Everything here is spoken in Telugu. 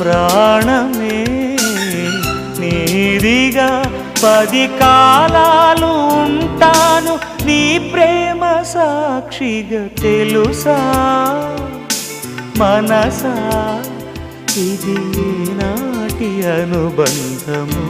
ప్రాణమే నీదిగా పది కాలాలు ఉంటాను నీ ప్రేమ సాక్షిగా తెలుసా? మనసా ఇది నాటి అనుబంధము?